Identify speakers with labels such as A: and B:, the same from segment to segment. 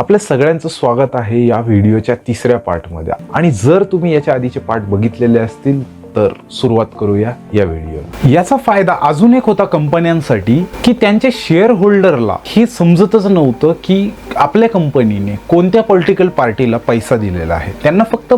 A: आपल्या सगळ्यांचं स्वागत आहे या व्हिडिओच्या तिसऱ्या पार्टमध्ये. आणि जर तुम्ही याच्या आधीचे पार्ट बघितलेले असतील तर सुरुवात करूया या व्हिडिओ याचा फायदा अजून एक होता कंपन्यांसाठी की त्यांच्या शेअर होल्डरला हे समजतच नव्हतं की आपल्या कंपनीने कोणत्या पॉलिटिकल पार्टीला पैसा दिलेला आहे. त्यांना फक्त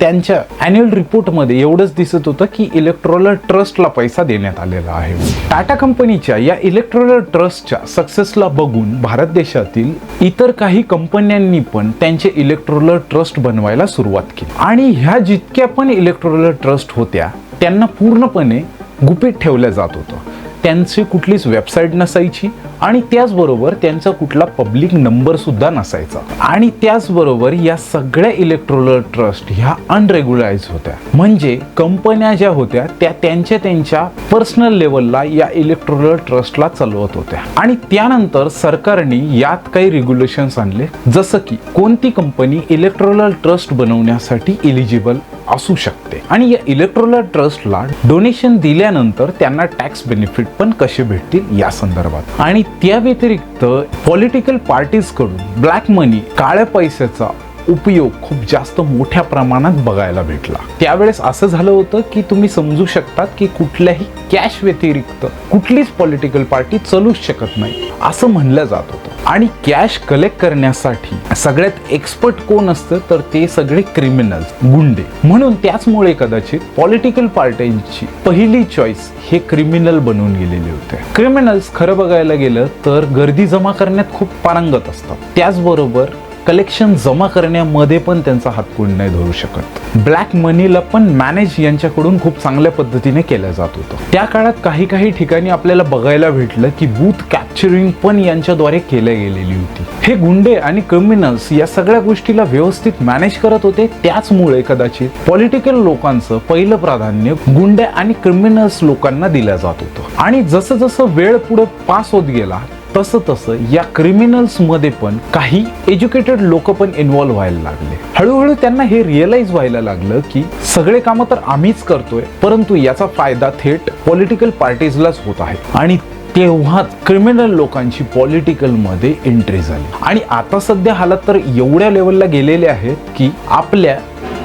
A: त्यांच्या अॅन्युअल रिपोर्टमध्ये एवढंच दिसत होतं की इलेक्ट्रोलर ट्रस्टला पैसा देण्यात आलेला आहे. टाटा कंपनीच्या या इलेक्ट्रोलर ट्रस्टच्या सक्सेसला बघून भारत देशातील इतर काही कंपन्यांनी पण त्यांचे इलेक्ट्रोलर ट्रस्ट बनवायला सुरुवात केली. आणि ह्या जितक्या पण इलेक्ट्रोलर ट्रस्ट होत्या त्यांना पूर्णपणे गुपित ठेवलं जात होतं. त्यांची कुठलीच वेबसाईट नसायची आणि त्याचबरोबर त्यांचा कुठला पब्लिक नंबर सुद्धा नसायचा. आणि त्याचबरोबर या सगळ्या इलेक्ट्रोलर ट्रस्ट ह्या अनरेग्युलाइज होत्या. म्हणजे कंपन्या ज्या होत्या त्या त्यांच्या त्यांच्या पर्सनल लेवलला या इलेक्ट्रोलर ट्रस्टला चालवत होत्या. आणि त्यानंतर सरकारने यात काही रेग्युलेशन्स आणले. जसं की कोणती कंपनी इलेक्ट्रोलर ट्रस्ट बनवण्यासाठी इलिजिबल असू शकते. आणि या इलेक्ट्रोलर ट्रस्टला डोनेशन दिल्यानंतर त्यांना टॅक्स बेनिफिट पण कसे भेटतील या संदर्भात. आणि त्या व्यतिरिक्त पॉलिटिकल पार्टीजकडून ब्लॅक मनी काळ्या पैशाचा उपयोग खूप जास्त मोठ्या प्रमाणात बघायला भेटला. त्यावेळेस असं झालं होतं की तुम्ही समजू शकतात की कुठल्याही कॅश व्यतिरिक्त कुठलीच पॉलिटिकल पार्टी चालूच शकत नाही असं म्हणलं जात होतं. आणि कॅश कलेक्ट करण्यासाठी सगळ्यात एक्सपर्ट कोण असतं तर ते सगळे क्रिमिनल्स गुंडे. म्हणून त्याचमुळे कदाचित पॉलिटिकल पार्ट्यांची पहिली चॉईस हे क्रिमिनल बनवून गेलेले होते. क्रिमिनल्स खरं बघायला गेलं तर गर्दी जमा करण्यात खूप पारंगत असतात. त्याचबरोबर कलेक्शन जमा करण्यामध्ये पण त्यांचा हातकुंड नाही धरू शकत. ब्लॅक मनीला पण मॅनेज यांच्याकडून खूप चांगल्या पद्धतीने केलं जात होतं. त्या काळात काही काही ठिकाणी आपल्याला बघायला भेटलं की बूथ कॅप्चरिंग पण यांच्याद्वारे केल्या गेलेली होती. हे गुंडे आणि क्रिमिनल्स या सगळ्या गोष्टीला व्यवस्थित मॅनेज करत होते. त्याचमुळे कदाचित पॉलिटिकल लोकांचं पहिलं प्राधान्य गुंडे आणि क्रिमिनल्स लोकांना दिलं जात होतं. आणि जसं जसं वेळ पुढे पास होत गेला तसं तसं या क्रिमिनल्समध्ये पण काही एज्युकेटेड लोक पण इन्व्हॉल्व्ह व्हायला लागले. हळूहळू त्यांना हे रिअलाइज व्हायला लागलं की सगळे कामं तर आम्हीच करतोय परंतु याचा फायदा थेट पॉलिटिकल पार्टीजलाच होत आहे. आणि तेव्हा क्रिमिनल लोकांची पॉलिटिकलमध्ये एंट्री झाली. आणि आता सध्या हालात तर एवढ्या लेवलला गेलेले आहेत की आपल्या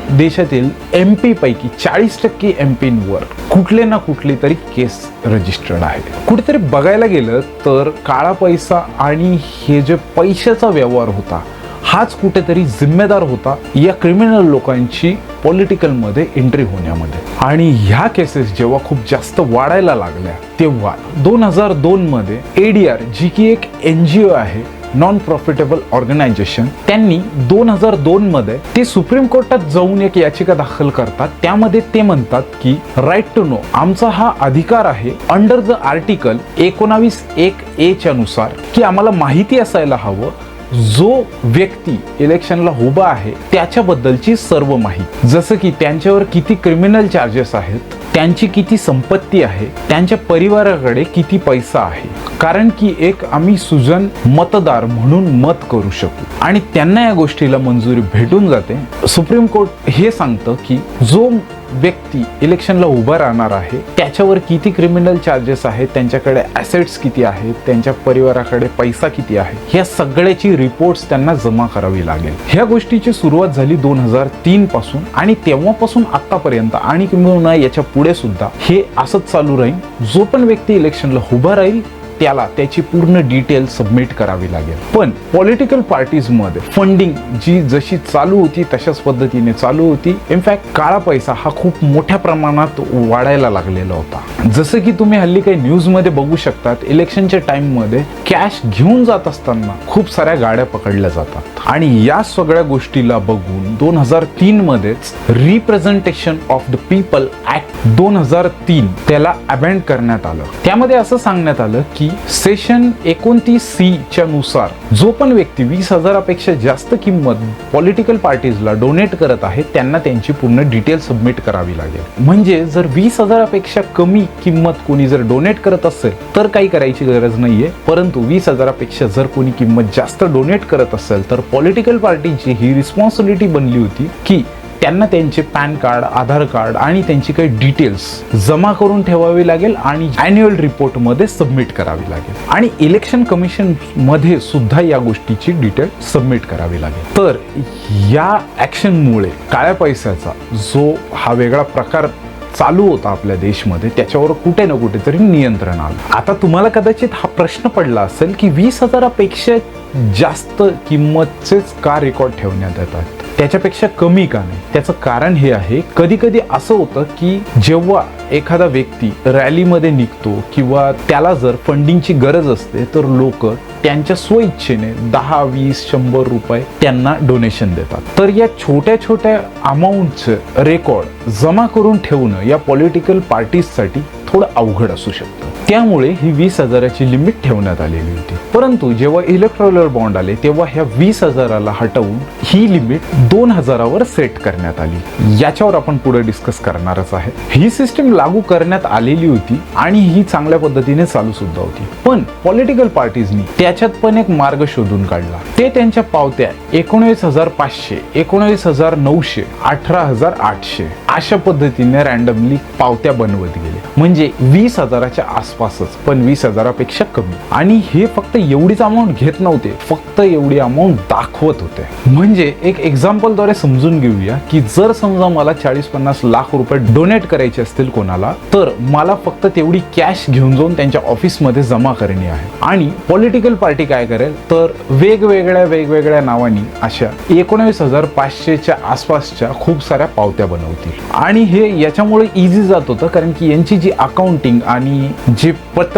A: देशातील एम पीपैकी चाळीस टक्के एम पींवर कुठले ना कुठले तरी केस रजिस्टर्ड आहे कुठेतरी बघायला गेलं तर काळा पैसा आणि हे जे पैशाचा व्यवहार होता हाच कुठेतरी जिम्मेदार होता या क्रिमिनल लोकांची पॉलिटिकलमध्ये एंट्री होण्यामध्ये. आणि ह्या केसेस जेव्हा खूप जास्त वाढायला लागल्या तेव्हा दोन हजार दोन मध्ये आर जी की एक एन जी ओ आहे नॉन प्रॉफिटेबल ऑर्गनायझेशन त्यांनी दोन हजार दोन मध्ये ते सुप्रीम कोर्टात जाऊन एक याचिका दाखल करतात. त्यामध्ये ते म्हणतात की राईट टू नो आमचा हा अधिकार आहे अंडर द आर्टिकल एकोणावीस एक एच्या नुसार की आम्हाला माहिती असायला हवं जो व्यक्ती इलेक्शनला उभा आहे त्याच्याबद्दलची सर्व माहिती. जसं की त्यांच्यावर किती क्रिमिनल चार्जेस आहेत त्यांची किती संपत्ती आहे त्यांच्या परिवाराकडे किती पैसा आहे. कारण की एक आम्ही सुजन मतदार म्हणून मत करू शकू. आणि त्यांना या गोष्टीला मंजुरी भेटून जाते. सुप्रीम कोर्ट हे सांगतं की जो व्यक्ती इलेक्शनला उभा राहणार आहे त्याच्यावर किती क्रिमिनल चार्जेस आहेत त्यांच्याकडे ॲसेट्स किती आहेत त्यांच्या परिवाराकडे पैसा किती आहे ह्या सगळ्याची रिपोर्ट्स त्यांना जमा करावी लागेल. ह्या गोष्टीची सुरुवात झाली दोन हजार तीन पासून आणि तेव्हापासून आतापर्यंत आणि किंवा याच्यापुढे सुद्धा हे असंच चालू राहील. जो पण व्यक्ती इलेक्शनला उभा राहील त्याला त्याची पूर्ण डिटेल सबमिट करावी लागेल. पण पॉलिटिकल पार्टीजमध्ये फंडिंग जी जशी चालू होती तशाच पद्धतीने चालू होती. इनफॅक्ट काळा पैसा हा खूप मोठ्या प्रमाणात वाढायला लागलेला होता. जसं की तुम्ही हल्ली काही न्यूजमध्ये बघू शकतात इलेक्शनच्या टाइममध्ये कॅश घेऊन जात असताना खूप साऱ्या गाड्या पकडल्या जातात. आणि या सगळ्या गोष्टीला बघून दोन हजार तीन मध्येच representation of the people act दोन हजार तीन त्याला अबँड करण्यात आलं. त्यामध्ये असं सांगण्यात आलं की सेशन एकोणतीस सी च्या नुसार जो पण व्यक्ती वीस हजारापेक्षा जास्त किंमत पॉलिटिकल पार्टीजला डोनेट करत आहे त्यांना त्यांची पूर्ण डिटेल सबमिट करावी लागेल. म्हणजे जर वीस हजारापेक्षा कमी किंमत कोणी जर डोनेट करत असेल तर काही करायची गरज नाहीये. परंतु वीस हजारापेक्षा जर कोणी किंमत जास्त डोनेट करत असेल तर पॉलिटिकल पार्टीची ही रिस्पॉन्सिबिलिटी बनली होती की त्यांना त्यांचे पॅन कार्ड आधार कार्ड आणि त्यांची काही डिटेल्स जमा करून ठेवावी लागेल आणि अॅन्युअल रिपोर्टमध्ये सबमिट करावी लागेल. आणि इलेक्शन कमिशनमध्ये सुद्धा या गोष्टीची डिटेल सबमिट करावी लागेल. तर या ॲक्शनमुळे काळ्या पैशाचा जो हा वेगळा प्रकार चालू होता आपल्या देशमध्ये त्याच्यावर कुठे ना कुठेतरी नियंत्रण आलं. आता तुम्हाला कदाचित हा प्रश्न पडला असेल की वीस हजारापेक्षा जास्त किंमतचेच का रेकॉर्ड ठेवण्यात येतात? त्याच्यापेक्षा कमी का नाही? त्याचं कारण हे आहे कधी कधी असं होतं की जेव्हा एखादा व्यक्ती रॅलीमध्ये निघतो किंवा त्याला जर फंडिंगची गरज असते तर लोक त्यांच्या स्वइच्छेने दहा वीस शंभर रुपये त्यांना डोनेशन देतात. तर या छोट्या छोट्या अमाऊंटचं रेकॉर्ड जमा करून ठेवणं या पॉलिटिकल पार्टीजसाठी थोडं अवघड असू शकतं. त्यामुळे ही वीस हजाराची लिमिट ठेवण्यात आलेली होती. परंतु जेव्हा इलेक्ट्रॉलर बॉन्ड आले तेव्हा ह्या वीस हजाराला हटवून ही लिमिट दोन हजारावर सेट करण्यात आली. याच्यावर आपण पुढे डिस्कस करणारच आहे. ही सिस्टीम लागू करण्यात आलेली होती आणि ही चांगल्या पद्धतीने चालू सुद्धा होती. पण पॉलिटिकल पार्टीजनी त्याच्यात पण एक मार्ग शोधून काढला. ते त्यांच्या पावत्या एकोणवीस हजार पाचशे एकोणवीस हजार नऊशे अठरा हजार आठशे अशा पद्धतीने रॅन्डमली पावत्या बनवत गेले. म्हणजे वीस हजाराच्या आसपास आसपासच. पण वीस हजारापेक्षा कमी. आणि हे फक्त एवढीच अमाऊंट घेत नव्हते. फक्त एवढी अमाऊंट दाखवत होते. म्हणजे एक एक्झाम्पलद्वारे समजून घेऊया की जर समजा मला चाळीस पन्नास लाख रुपये डोनेट करायचे असतील कोणाला तर मला फक्त तेवढी कॅश घेऊन जाऊन त्यांच्या ऑफिसमध्ये जमा करणे आहे. आणि पॉलिटिकल पार्टी काय करेल? तर वेगवेगळ्या वेगवेगळ्या नावानी अशा एकोणवीस हजार पाचशेच्या आसपासच्या खूप साऱ्या पावत्या बनवतील. आणि हे याच्यामुळे इझी जात होतं कारण की यांची जी अकाउंटिंग आणि जे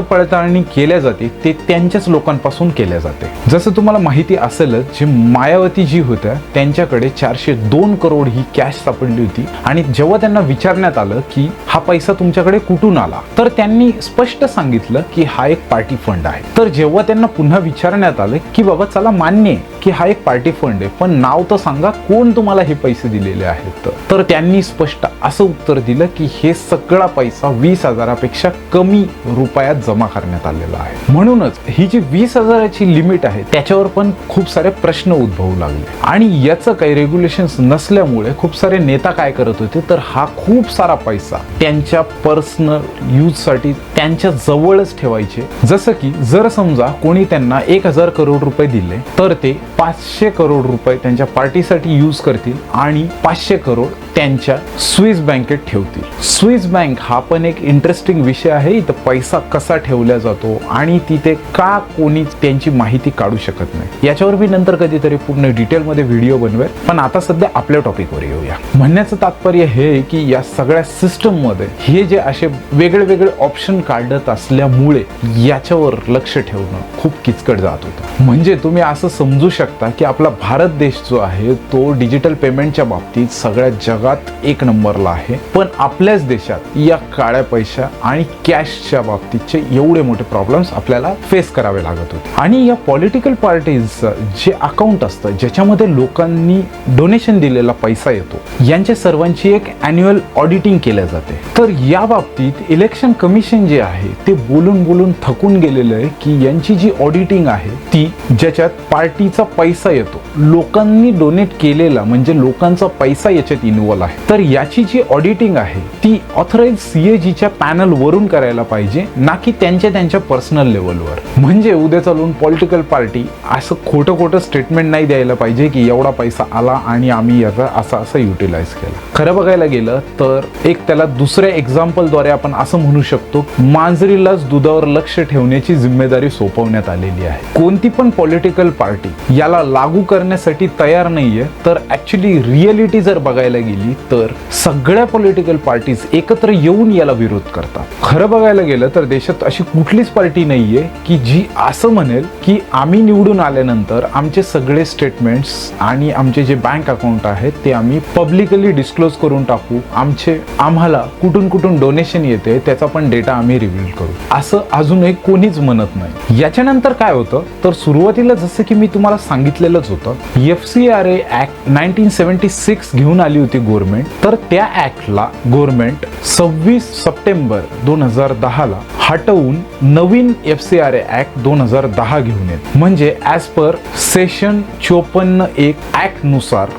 A: पडताळणी केल्या जाते ते त्यांच्याच लोकांपासून केल्या जाते. जसं तुम्हाला माहिती असेलच जे मायावती जी होत्या त्यांच्याकडे चारशे दोन करोड ही कॅश सापडली होती. आणि जेव्हा त्यांना विचारण्यात आलं की हा पैसा तुमच्याकडे कुठून आला तर त्यांनी स्पष्ट सांगितलं की हा एक पार्टी फंड आहे. तर जेव्हा त्यांना पुन्हा विचारण्यात आलं की बाबा चला मान्य आहे की हा एक पार्टी फंड आहे पण नाव तर सांगा कोण तुम्हाला हे पैसे दिलेले आहेत तर त्यांनी स्पष्ट असं उत्तर दिलं की हे सगळा पैसा वीस हजारापेक्षा कमी रुपयात जमा करण्यात आलेला आहे. म्हणूनच ही जी वीस हजाराची लिमिट आहे त्याच्यावर पण खूप सारे प्रश्न उद्भवू लागले. आणि याचं काही रेग्युलेशन्स नसल्यामुळे खूप सारे नेता काय करत होते तर हा खूप सारा पैसा त्यांच्या पर्सनल यूजसाठी त्यांच्या जवळच ठेवायचे. जसं की जर समजा कोणी त्यांना एक हजार करोड रुपये दिले तर ते पाचशे करोड रुपये त्यांच्या पार्टीसाठी यूज करतील आणि पाचशे करोड त्यांच्या स्विस बँकेत ठेवतील. स्विस बँक हा पण एक इंटरेस्टिंग विषय आहे इथं पैसा कसा ठेवला जातो आणि तिथे का कोणी त्यांची माहिती काढू शकत नाही. याच्यावर मी नंतर कधीतरी पूर्ण डिटेलमध्ये व्हिडिओ बनवेल. पण आता सध्या आपल्या टॉपिकवर येऊया. म्हणण्याचं तात्पर्य हे की या सगळ्या सिस्टममध्ये हे जे असे वेगळे वेगळे ऑप्शन काढत असल्यामुळे याच्यावर लक्ष ठेवणं खूप किचकट जात होतं. म्हणजे तुम्ही असं समजू शकता की आपला भारत देश जो आहे तो डिजिटल पेमेंटच्या बाबतीत सगळ्या जगात एक नंबरला आहे. पण आपल्याच देशात या काळ्या पैशा आणि कॅशच्या बाबतीत बाबतीतचे एवढे मोठे प्रॉब्लेम्स आपल्याला फेस करावे लागत होते. आणि या पॉलिटिकल पार्टीज जे अकाउंट असतं ज्याच्यामध्ये लोकांनी डोनेशन दिलेला पैसा येतो यांच्या सर्वांची एक अॅन्युअल ऑडिटिंग केल्या जाते. तर या बाबतीत इलेक्शन कमिशन जे आहे ते बोलून बोलून थकून गेलेलं आहे की यांची जी ऑडिटिंग आहे ती ज्याच्यात पार्टीचा पैसा येतो. लोकांनी डोनेट केलेला म्हणजे लोकांचा पैसा याच्यात इन्व्हॉल्व आहे. तर याची जी ऑडिटिंग आहे ती ऑथराईज सीएजीच्या पॅनल वरून करायला पाहिजे ना की त्यांच्या त्यांच्या पर्सनल लेवलवर म्हणजे उद्या चालून पॉलिटिकल पार्टी असं खोटं खोटं स्टेटमेंट नाही द्यायला पाहिजे की एवढा पैसा आला आणि आम्ही याचा असा असं युटिलाइज केला. खरं बघायला गेलं तर एक त्याला दुसऱ्या एक्झाम्पलद्वारे आपण असं म्हणू शकतो मांजरीलाच दुधावर लक्ष ठेवण्याची जिम्मेदारी सोपवण्यात आलेली आहे. कोणती पण पॉलिटिकल पार्टी याला लागू करण्यासाठी तयार नाहीये तर ऍक्च्युली रिअलिटी जर बघायला गेली तर सगळ्या पॉलिटिकल पार्टीज एकत्र येऊन याला विरोध करतात. खरं बघायला गेलं तर देशात अशी कुठलीच पार्टी नाही आहे की जी असं म्हणेल की आम्ही निवडून आल्यानंतर आमचे सगळे स्टेटमेंट्स आणि आमचे जे बँक अकाउंट आहेत ते आम्ही पब्लिकली डिस्क्लोज करून टाकू. आमचे आम्हाला कुठून कुठून डोनेशन येते त्याचा पण डेटा आम्ही रिव्हील करू. असं अजूनही कोणीच म्हणत नाही. याच्यानंतर काय होतं? तर सुरुवातीला जसं की मी तुम्हाला सांगितलेलंच होतं F C R A act nineteen seventy six घेऊन आली होती गोरमेंट तर त्या ऍक्टला गोरमेंट सव्वीस सप्टेंबर दोन हजार दहाला हटवून नवीन F C R A act दोन हजार दहा घेऊन येत. म्हणजे ऍज पर सेशन चोपन्न एक ऍक्टनुसार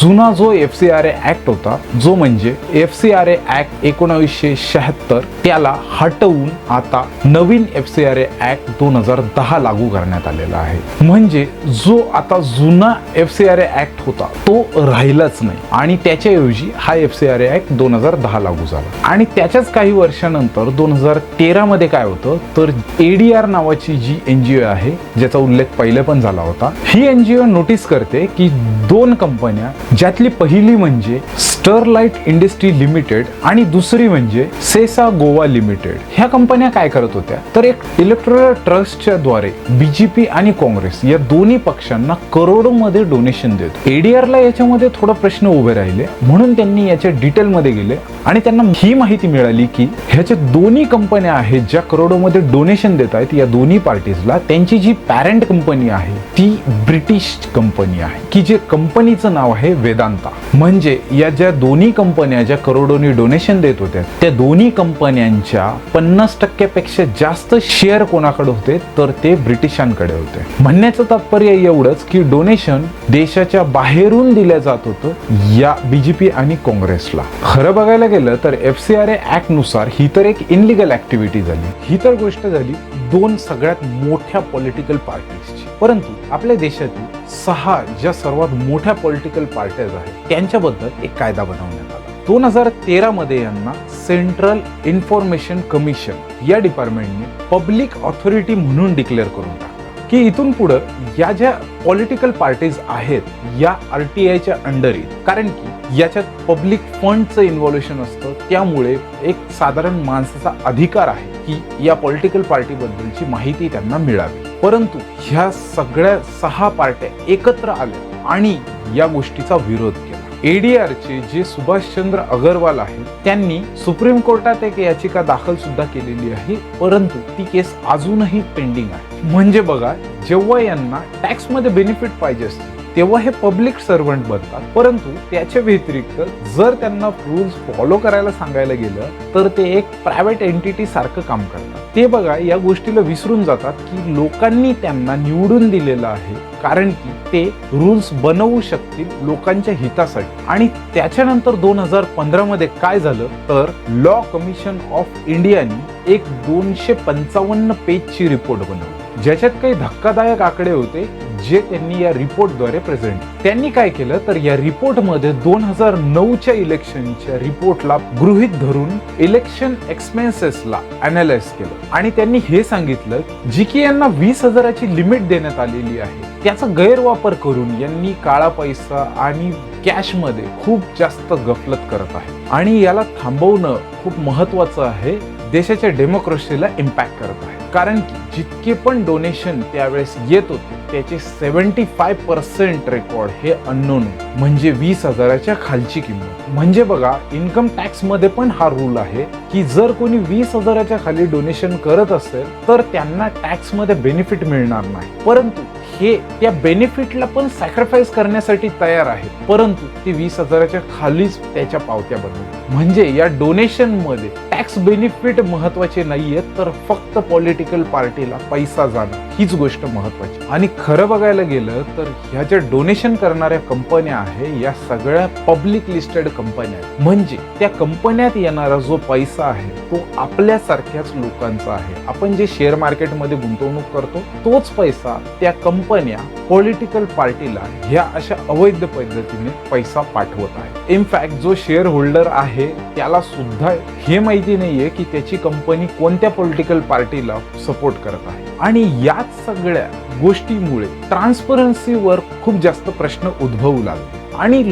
A: जुना जो F C R A act होता जो म्हणजे F C R A act एकोणावीसशे शहात्तर त्याला हटवून आता नवीन F C R A act दोन हजार दहा लागू करण्यात आलेला आहे. म्हणजे जो आता जुना F C R A act होता. तो राहिलाच नाही. आणि त्याच्याऐवजी हा F C R A act दोन हजार दहा लागू झाला. आणि त्याच्याच काही वर्षानंतर दोन हजार तेरा मध्ये काय होतं? तर एडीआर नावाची जी एनजीओ आहे ज्याचा उल्लेख पहिले पण झाला होता ही एनजीओ नोटीस करते की दोन कंपन्या ज्यातली पहिली म्हणजे स्टरलाइट इंडस्ट्री लिमिटेड आणि दुसरी म्हणजे सेसा गोवा लिमिटेड. ह्या कंपन्या काय करत होत्या? तर एक इलेक्ट्रल ट्रस्टच्या द्वारे बीजेपी आणि काँग्रेस या दोन्ही पक्षांना करोडोमध्ये डोनेशन देत. एडीआरला याच्यामध्ये थोडा प्रश्न उभे राहिले. म्हणून त्यांनी याच्या डिटेलमध्ये गेले. आणि त्यांना ही माहिती मिळाली की ह्याच्या दोन्ही कंपन्या आहेत ज्या करोडोमध्ये डोनेशन देत आहेत या दोन्ही पार्टीजला त्यांची जी पॅरेंट कंपनी आहे ती ब्रिटिश कंपनी आहे. की जे कंपनीचं नाव आहे वेदांता. म्हणजे या ज्या दोन्ही कंपन्या ज्या करोडोनी डोनेशन देत होत्या त्या दोन्ही कंपन्यांच्या पन्नास टक्क्यापेक्षा जास्त शेअर कोणाकडे होते तर ते ब्रिटिशांकडे होते. म्हणण्याचं तात्पर्य एवढंच की डोनेशन देशाच्या बाहेरून दिलं जात होतं या बीजेपी आणि काँग्रेसला खरं बघायला गेलं तर एफ सी आर ए ऍक्टनुसार ही तर एक इनलिगल ऍक्टिव्हिटी झाली. ही तर गोष्ट झाली दोन सगळ्यात मोठ्या पॉलिटिकल पार्टीजची परंतु आपल्या देशातील सहा ज्या सर्वात मोठ्या पॉलिटिकल पार्ट्याज आहेत त्यांच्याबद्दल एक कायदा बनवण्यात आला. दोन हजार तेरा मध्ये यांना सेंट्रल इन्फॉर्मेशन कमिशन या डिपार्टमेंटने पब्लिक ऑथॉरिटी म्हणून डिक्लेअर करून टाकलं. की इथून पुढं या ज्या पॉलिटिकल पार्टीज आहेत या आर टी आयच्या अंडर येईल कारण की याच्यात पब्लिक फंडचं इन्व्हॉल्युशन असतं त्यामुळे एक साधारण माणसाचा अधिकार आहे की या पॉलिटिकल पार्टीबद्दलची माहिती त्यांना मिळावी. परंतु ह्या सगळ्या सहा पार्ट्या एकत्र आल्या आणि या गोष्टीचा विरोध केला. एडीआरचे जे सुभाषचंद्र अगरवाल आहेत त्यांनी सुप्रीम कोर्टात एक याचिका दाखल सुद्धा केलेली आहे परंतु ती केस अजूनही पेंडिंग आहे. म्हणजे बघा जेव्हा यांना टॅक्समध्ये बेनिफिट पाहिजे असते तेव्हा हे पब्लिक सर्वंट बनतात. परंतु त्याच्या व्यतिरिक्त जर त्यांना रूल्स फॉलो करायला सांगायला गेलं तर ते एक प्रायव्हेट एंटिटी सारखं काम करतात. ते बघा या गोष्टीला विसरून जातात की लोकांनी त्यांना निवडून दिलेलं आहे कारण की ते रूल्स बनवू शकतील लोकांच्या हितासाठी. आणि त्याच्यानंतर दोन हजार पंधरा मध्ये काय झालं? तर लॉ कमिशन ऑफ इंडियाने एक दोनशे पंचावन्न पेजची रिपोर्ट बनवली. ज्याच्यात काही धक्कादायक आकडे होते जे त्यांनी या रिपोर्टद्वारे प्रेझेंट त्यांनी काय केलं? तर या रिपोर्टमध्ये दोन हजार नऊच्या इलेक्शनच्या रिपोर्टला गृहित धरून इलेक्शन एक्सपेन्सेसला अनालाइज केलं. आणि त्यांनी हे सांगितलं जी की यांना वीस हजाराची लिमिट देण्यात आलेली आहे. त्याचा गैरवापर करून यांनी काळा पैसा आणि कॅशमध्ये खूप जास्त गफलत करत आहे. आणि याला थांबवणं खूप महत्वाचं आहे. देशाच्या डेमोक्रेसीला इम्पॅक्ट करत आहे. कारण की जितके पण डोनेशन त्यावेळेस येत होते त्याचे सेव्हन्टी फाय पर्सेंट रेकॉर्ड हे अननोन म्हणजे वीस हजाराच्या खालची किंमत. म्हणजे बघा इन्कम टॅक्समध्ये पण हा रूल आहे की जर कोणी वीस हजाराच्या खाली डोनेशन करत असेल तर त्यांना टॅक्समध्ये बेनिफिट मिळणार नाही. परंतु हे त्या बेनिफिटला पण सॅक्रिफाईस करण्यासाठी तयार आहेत. परंतु ते वीस हजाराच्या खालीच त्याच्या पावत्या बनवल्या म्हणजे या डोनेशनमध्ये टॅक्स बेनिफिट महत्त्वाचे नाहीये तर फक्त पॉलिटिकल पार्टीला पैसा जाणं हीच गोष्ट महत्वाची. आणि खरं बघायला गेलं तर ह्या ज्या डोनेशन करणाऱ्या कंपन्या आहे या सगळ्या पब्लिक लिस्टेड कंपन्या आहेत. म्हणजे त्या कंपन्यात येणारा जो पैसा आहे तो आपल्यासारख्याच लोकांचा आहे. आपण जे शेअर मार्केटमध्ये गुंतवणूक करतो तोच पैसा त्या कंपन्या पॉलिटिकल पार्टीला ह्या अशा अवैध पद्धतीने पैसा पाठवत आहे इनफॅक्ट जो शेअर होल्डर आहे त्याला सुद्धा हे माहिती नाहीये की त्याची कंपनी कोणत्या पॉलिटिकल पार्टीला सपोर्ट करत आहे. आणि याच सगळ्या गोष्टीमुळे ट्रान्सपरन्सीवर खूप जास्त प्रश्न उद्भवू लागले. आणि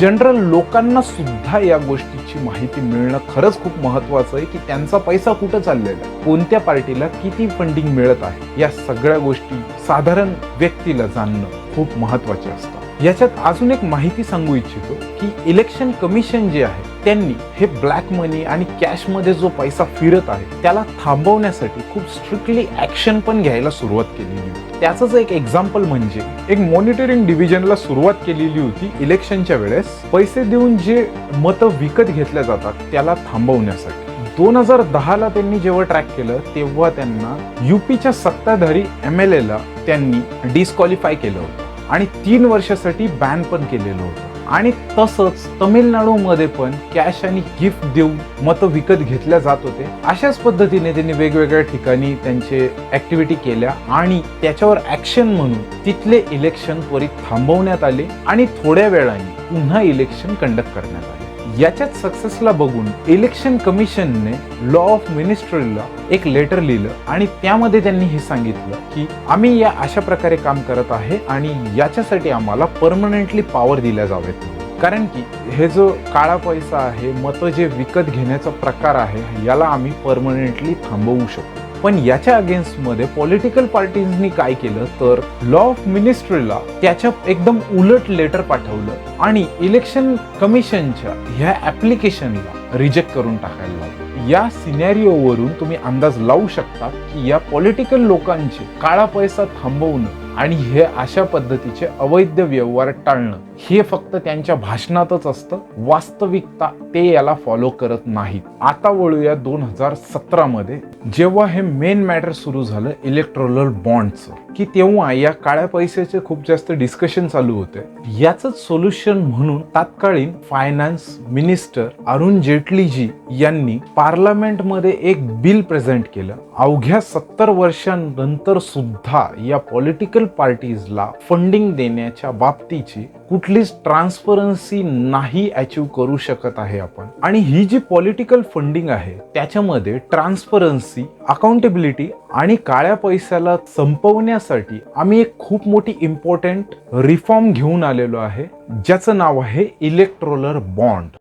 A: जनरल लोकांना सुद्धा या गोष्टीची माहिती मिळणं खरंच खूप महत्वाचं आहे की त्यांचा पैसा कुठं चाललेला आहे? कोणत्या पार्टीला किती फंडिंग मिळत आहे? या सगळ्या गोष्टी साधारण व्यक्तीला जाणणं खूप महत्त्वाचे असतं. याच्यात अजून एक माहिती सांगू इच्छितो की इलेक्शन कमिशन जे आहे त्यांनी हे ब्लॅक मनी आणि कॅशमध्ये जो पैसा फिरत आहे त्याला थांबवण्यासाठी खूप स्ट्रिक्टली ऍक्शन पण घ्यायला सुरुवात केलेली होती. त्याचंच एक एक्झाम्पल म्हणजे एक मॉनिटरिंग डिव्हिजनला सुरुवात केलेली होती इलेक्शनच्या वेळेस. पैसे देऊन जे मतं विकत घेतल्या जातात त्याला थांबवण्यासाठी. दोन हजार दहाला त्यांनी जेव्हा ट्रॅक केलं तेव्हा त्यांना युपीच्या सत्ताधारी एम एल एला त्यांनी डिस्क्वालिफाय केलं होतं. आणि तीन वर्षासाठी बॅन पण केलेलं होतं. आणि तसंच तमिळनाडूमध्ये पण कॅश आणि गिफ्ट देऊन मतं विकत घेतल्या जात होते. अशाच पद्धतीने त्यांनी वेगवेगळ्या ठिकाणी त्यांचे ऍक्टिव्हिटी केल्या आणि त्याच्यावर ऍक्शन म्हणून तिथले इलेक्शन त्वरित थांबवण्यात आले आणि थोड्या वेळाने पुन्हा इलेक्शन कंडक्ट करण्यात आले. याच्यात सक्सेसला बघून इलेक्शन कमिशनने लॉ ऑफ मिनिस्ट्रीला एक लेटर लिहिलं आणि त्यामध्ये त्यांनी हे सांगितलं की आम्ही या अशा प्रकारे काम करत आहे आणि याच्यासाठी आम्हाला परमनंटली पॉवर दिल्या जावेत. कारण की हे जो काळा पैसा आहे मतं जे विकत घेण्याचा प्रकार आहे याला आम्ही परमनंटली थांबवू शकतो. पण याच्या अगेन्स्टमध्ये पॉलिटिकल पार्टीजनी काय केलं तर लॉ ऑफ मिनिस्ट्रीला त्याच्या एकदम उलट लेटर पाठवलं आणि इलेक्शन कमिशनच्या ह्या ऍप्लिकेशनला रिजेक्ट करून टाकायला लावलं. या सिनॅरिओवरून तुम्ही अंदाज लावू शकता की या पॉलिटिकल लोकांचे काळा पैसा थांबवणं आणि हे अशा पद्धतीचे अवैध व्यवहार टाळणं हे फक्त त्यांच्या भाषणातच असतं. वास्तविकता ते याला फॉलो करत नाहीत. आता वळूया दोन हजार सतरामध्ये जेव्हा हे मेन मॅटर सुरू झालं इलेक्ट्रोलर बॉन्डचं की तेव्हा या काळ्या पैशाचे खूप जास्त डिस्कशन चालू होते. याच सोल्युशन म्हणून तात्कालीन फायनान्स मिनिस्टर अरुण जेटलीजी यांनी पार्लमेंटमध्ये एक बिल प्रेझेंट केलं. अवघ्या सत्तर वर्षांनंतर सुद्धा या पॉलिटिकल पार्टीजला फंडिंग देण्याच्या बाबतीची कुठलीच ट्रान्सपरन्सी नाही अचीव करू शकत आहे आपण. आणि ही जी पॉलिटिकल फंडिंग आहे त्याच्यामध्ये ट्रान्सपरन्सी अकाउंटेबिलिटी आणि काळ्या पैशाला संपवण्यासाठी आम्ही एक खूप मोठी इम्पॉर्टंट रिफॉर्म घेऊन आलेलो आहे ज्याचं नाव आहे electoral bond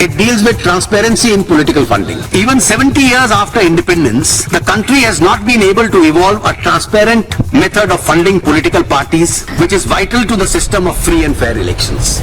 B: It deals with transparency in political funding. Even 70 years after independence, the country has not been able to evolve a transparent method of funding political parties, which is vital to the system of free and fair elections.